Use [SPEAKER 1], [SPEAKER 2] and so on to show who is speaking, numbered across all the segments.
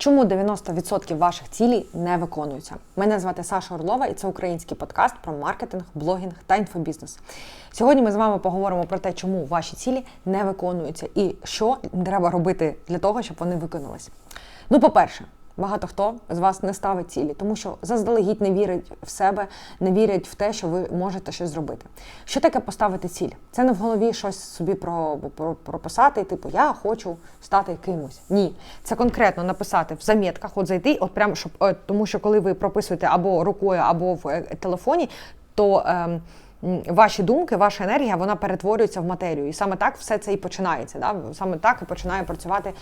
[SPEAKER 1] Чому 90% ваших цілей не виконуються? Мене звати Саша Орлова, і це український подкаст про маркетинг, блогінг та інфобізнес. Сьогодні ми з вами поговоримо про те, чому ваші цілі не виконуються, і що треба робити для того, щоб вони виконались. Ну, по-перше, Багато хто з вас не ставить цілі, тому що заздалегідь не вірить в себе, не вірять в те, що ви можете щось зробити. Що таке поставити ціль? Це не в голові щось собі про, про, прописати, типу я хочу стати кимось. Ні, це конкретно написати в замітках, от зайти, от прямо щоб е, тому, що коли ви прописуєте або рукою, або в е, телефоні, то. Е, Ваші думки, ваша енергія, вона перетворюється в матерію. І саме так все це і починається. Да? Саме так і починає працювати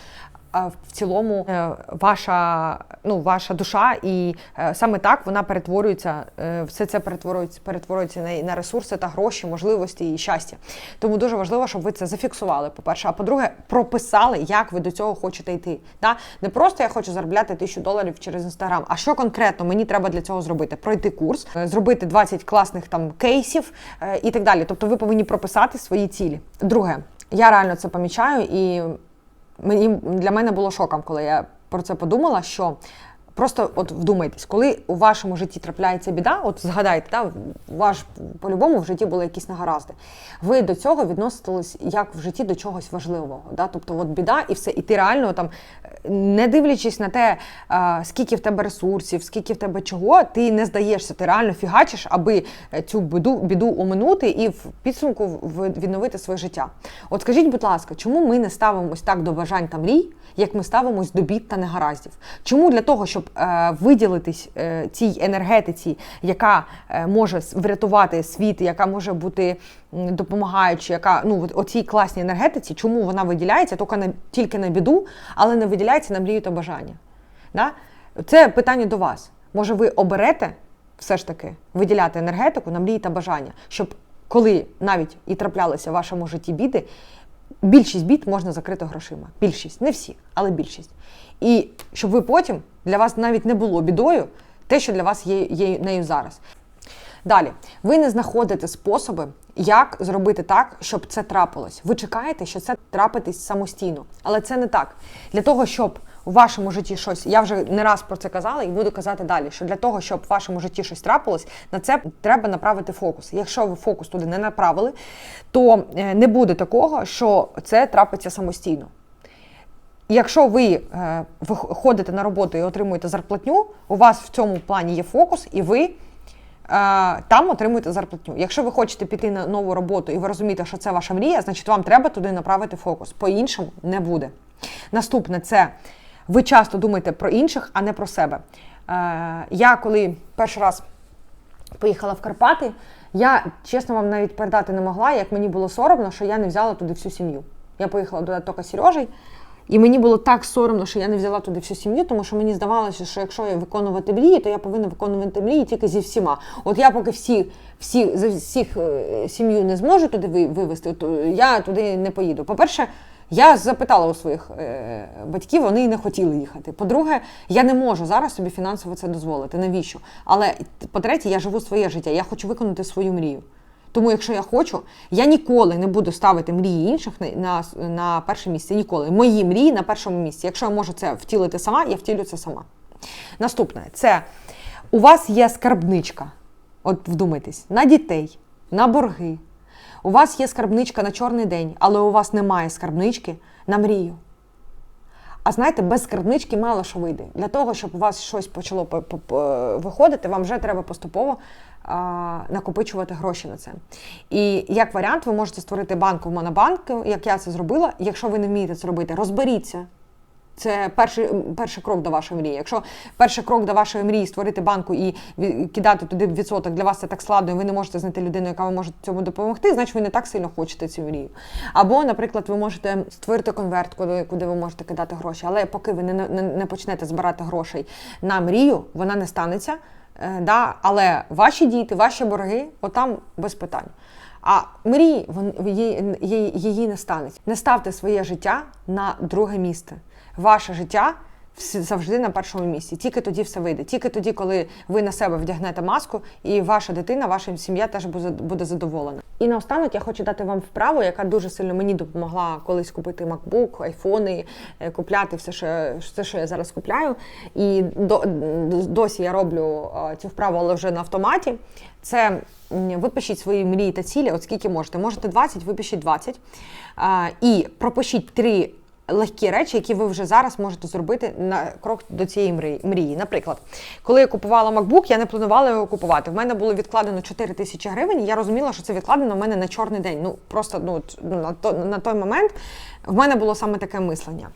[SPEAKER 1] в цілому е, ваша ну, ваша душа, і е, саме так вона перетворюється, е, все це перетворюється перетворюється на, на ресурси та гроші, можливості і щастя. Тому дуже важливо, щоб ви це зафіксували. По перше, а по-друге, прописали, як ви до цього хочете йти. Да? Не просто я хочу заробляти тисячу доларів через інстаграм. А що конкретно мені треба для цього зробити? Пройти курс, зробити 20 класних там кейсів і так далі. Тобто, ви повинні прописати свої цілі. Друге, я реально це помічаю і мені для мене було шоком, коли я про це подумала, що Просто от вдумайтесь, коли у вашому житті трапляється біда, от згадайте, да, у вас по-любому в житті були якісь негаразди. Ви до цього відносились як в житті до чогось важливого. Да? Тобто, от біда і все, і ти реально там, не дивлячись на те, скільки в тебе ресурсів, скільки в тебе чого, ти не здаєшся, ти реально фігачиш, аби цю біду біду уминути і в підсумку відновити своє життя. От скажіть, будь ласка, чому ми не ставимось так до бажань та мрій, як ми ставимось до бід та негараздів? Чому для того, щоб Е, виділитись е, цій енергетиці, яка е, може врятувати світ, яка може бути допомагаючи, яка ну оцій класній енергетиці, чому вона виділяється тільки на тільки на біду, але не виділяється на мрію та бажання. Да? Це питання до вас. Може, ви оберете все ж таки виділяти енергетику на мрії та бажання, щоб коли навіть і траплялися в вашому житті біди, більшість бід можна закрити грошима. Більшість, не всі, але більшість. І щоб ви потім для вас навіть не було бідою те, що для вас є, є нею зараз. Далі, ви не знаходите способи, як зробити так, щоб це трапилось. Ви чекаєте, що це трапитись самостійно. Але це не так. Для того, щоб у вашому житті щось, я вже не раз про це казала і буду казати далі, що для того, щоб в вашому житті щось трапилось, на це треба направити фокус. Якщо ви фокус туди не направили, то е, не буде такого, що це трапиться самостійно. Якщо ви е, ходите на роботу і отримуєте зарплатню, у вас в цьому плані є фокус, і ви е, там отримуєте зарплатню. Якщо ви хочете піти на нову роботу і ви розумієте, що це ваша мрія, значить вам треба туди направити фокус. По-іншому не буде. Наступне це ви часто думаєте про інших, а не про себе. Е, я коли перший раз поїхала в Карпати, я чесно вам навіть передати не могла, як мені було соромно, що я не взяла туди всю сім'ю. Я поїхала туди тільки Сережей. І мені було так соромно, що я не взяла туди всю сім'ю, тому що мені здавалося, що якщо я виконувати мрії, то я повинна виконувати мрії тільки зі всіма. От я поки всі, всі за всіх е, сім'ю не зможу туди вивезти, то я туди не поїду. По-перше, я запитала у своїх е, батьків, вони не хотіли їхати. По-друге, я не можу зараз собі фінансово це дозволити. Навіщо? Але по-третє, я живу своє життя. Я хочу виконати свою мрію. Тому, якщо я хочу, я ніколи не буду ставити мрії інших на на, перше місце. Ніколи. Мої мрії на першому місці. Якщо я можу це втілити сама, я втілю це сама. Наступне це у вас є скарбничка. От вдумайтесь, на дітей, на борги. У вас є скарбничка на чорний день, але у вас немає скарбнички на мрію. А знаєте, без скарбнички мало що вийде. Для того, щоб у вас щось почало виходити, вам вже треба поступово накопичувати гроші на це. І як варіант, ви можете створити банку в монобанку, як я це зробила. Якщо ви не вмієте це робити, розберіться. Це перший перший крок до вашої мрії. Якщо перший крок до вашої мрії створити банку і кидати туди відсоток для вас це так складно, і ви не можете знайти людину, яка вам може цьому допомогти, значить ви не так сильно хочете цю мрію. Або, наприклад, ви можете створити конверт, куди куди ви можете кидати гроші. Але поки ви не, не, не почнете збирати грошей на мрію, вона не станеться. Е, да? Але ваші діти, ваші борги, отам без питань. А мрії її, її не станеться. Не ставте своє життя на друге місце. Ваше життя завжди на першому місці. Тільки тоді все вийде. Тільки тоді, коли ви на себе вдягнете маску, і ваша дитина, ваша сім'я теж буде задоволена. І наостанок я хочу дати вам вправу, яка дуже сильно мені допомогла колись купити MacBook, айфони, е, купляти все, що, все, що я зараз купляю. І до, досі я роблю е, цю вправу, але вже на автоматі. Це випишіть свої мрії та цілі, от скільки можете. Можете 20, випишіть 20. А, і пропишіть три легкі речі, які ви вже зараз можете зробити на крок до цієї мрії-. Наприклад, коли я купувала MacBook, я не планувала його купувати. В мене було відкладено 4 тисячі гривень. Я розуміла, що це відкладено в мене на чорний день. Ну просто ну, ну, на, то, на той момент в мене було саме таке мислення.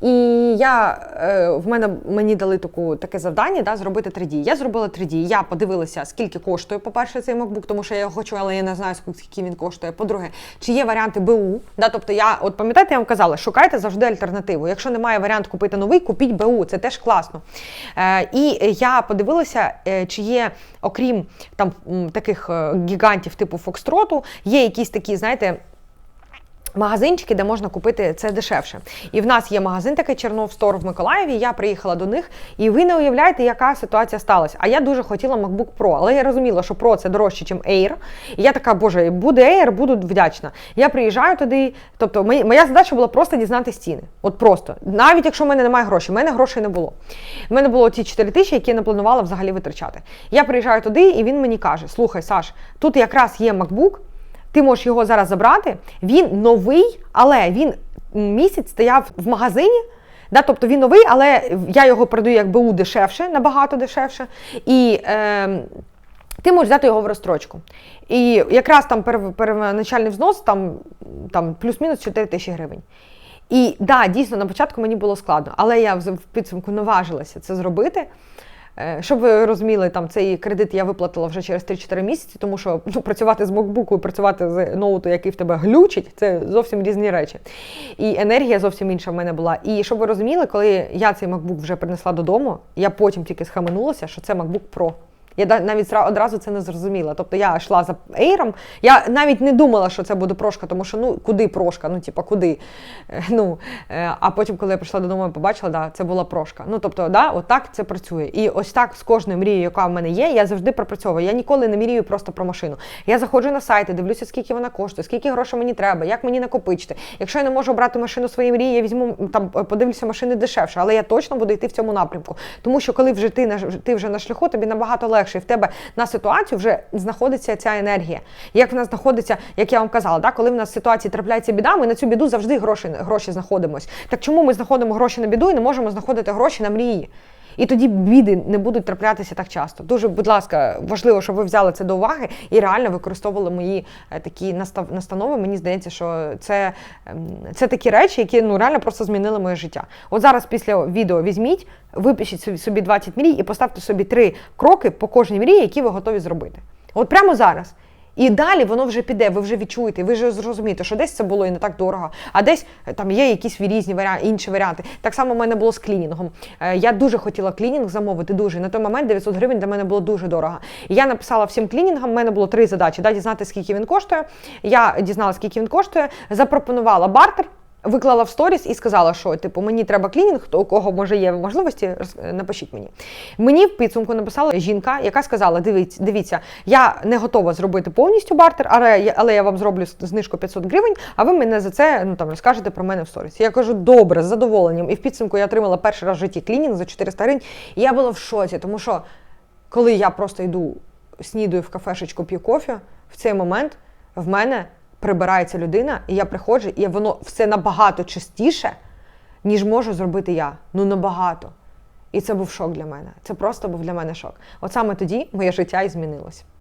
[SPEAKER 1] І я е, в мене мені дали таку таке завдання да, зробити 3D. Я зробила 3D. Я подивилася, скільки коштує, по-перше, цей MacBook, тому що я його хочу, але я не знаю, скільки він коштує. По-друге, чи є варіанти БУ. Да, тобто я, от пам'ятаєте, я вам казала, шукайте завжди альтернативу. Якщо немає варіанту купити новий, купіть БУ, це теж класно. Е, і я подивилася, е, чи є, окрім там таких е, гігантів типу Фокстроту, є якісь такі, знаєте. Магазинчики, де можна купити це дешевше. І в нас є магазин такий Чернов Стор в Миколаєві. Я приїхала до них, і ви не уявляєте, яка ситуація сталася. А я дуже хотіла MacBook Pro, але я розуміла, що Pro це дорожче, ніж Air. І я така, боже, буде Air, буду вдячна. Я приїжджаю туди. Тобто, моя, задача була просто дізнати ціни. От просто. Навіть якщо в мене немає грошей, в мене грошей не було. В мене було ті 4 тисячі, які я не планувала взагалі витрачати. Я приїжджаю туди, і він мені каже: Слухай, Саш, тут якраз є MacBook. Ти можеш його зараз забрати. Він новий, але він місяць стояв в магазині. Да, тобто він новий, але я його продаю як БУ дешевше, набагато дешевше. І е, ти можеш взяти його в розстрочку. І якраз там первоначальний взнос там, там плюс-мінус 4 тисячі гривень. І да, дійсно, на початку мені було складно, але я в підсумку наважилася це зробити. Е, Щоб ви розуміли, там цей кредит я виплатила вже через 3-4 місяці, тому що ну, працювати з MacBook і працювати з ноуту, який в тебе глючить, це зовсім різні речі. І енергія зовсім інша в мене була. І щоб ви розуміли, коли я цей MacBook вже принесла додому, я потім тільки схаменулася, що це MacBook Pro. Я навіть одразу це не зрозуміла. Тобто я йшла за Air, я навіть не думала, що це буде прошка, тому що ну куди прошка? Ну, типа, куди? Е, Ну, е, а потім, коли я прийшла додому і побачила, да, це була прошка. Ну, тобто, да, отак це працює. І ось так з кожною мрією, яка в мене є, я завжди пропрацьовую. Я ніколи не мрію просто про машину. Я заходжу на сайти, дивлюся, скільки вона коштує, скільки грошей мені треба, як мені накопичити. Якщо я не можу обрати машину своєї мрії, я візьму там, подивлюся машини дешевше, але я точно буду йти в цьому напрямку. Тому що коли вже ти ти вже на шляху, тобі набагато легше, і в тебе на ситуацію вже знаходиться ця енергія. Як в нас знаходиться, як я вам казала, да, коли в нас в ситуації трапляється біда, ми на цю біду завжди гроші, гроші знаходимось. Так чому ми знаходимо гроші на біду і не можемо знаходити гроші на мрії? І тоді біди не будуть траплятися так часто. Дуже, будь ласка, важливо, щоб ви взяли це до уваги і реально використовували мої е, такі настанови. Мені здається, що це, ем, це такі речі, які ну реально просто змінили моє життя. От зараз після відео візьміть, випишіть собі 20 мрій і поставте собі три кроки по кожній мрії, які ви готові зробити. От прямо зараз. І далі воно вже піде, ви вже відчуєте, ви вже зрозумієте, що десь це було і не так дорого, а десь е, там є якісь різні варіанти, інші варіанти. Так само в мене було з клінінгом. Е, Я дуже хотіла клінінг замовити, дуже. На той момент 900 гривень для мене було дуже дорого. Я написала всім клінінгам, в мене було три задачі: да, дізнати, скільки він коштує. Я дізналася, скільки він коштує, запропонувала бартер. Виклала в сторіс і сказала, що типу мені треба клінінг, хто у кого може є можливості, напишіть мені. Мені в підсумку написала жінка, яка сказала: дивіться, дивіться, я не готова зробити повністю бартер, але, але я вам зроблю знижку 500 гривень, а ви мене за це ну там розкажете про мене в сторіс. Я кажу, добре, з задоволенням. І в підсумку я отримала перший раз в житті клінінг за 400 гривень. І я була в шоці, тому що коли я просто йду, снідаю в кафешечку, п'ю кофе, в цей момент в мене прибирається людина, і я приходжу, і воно все набагато частіше, ніж можу зробити я. Ну набагато. І це був шок для мене. Це просто був для мене шок. От саме тоді моє життя і змінилося.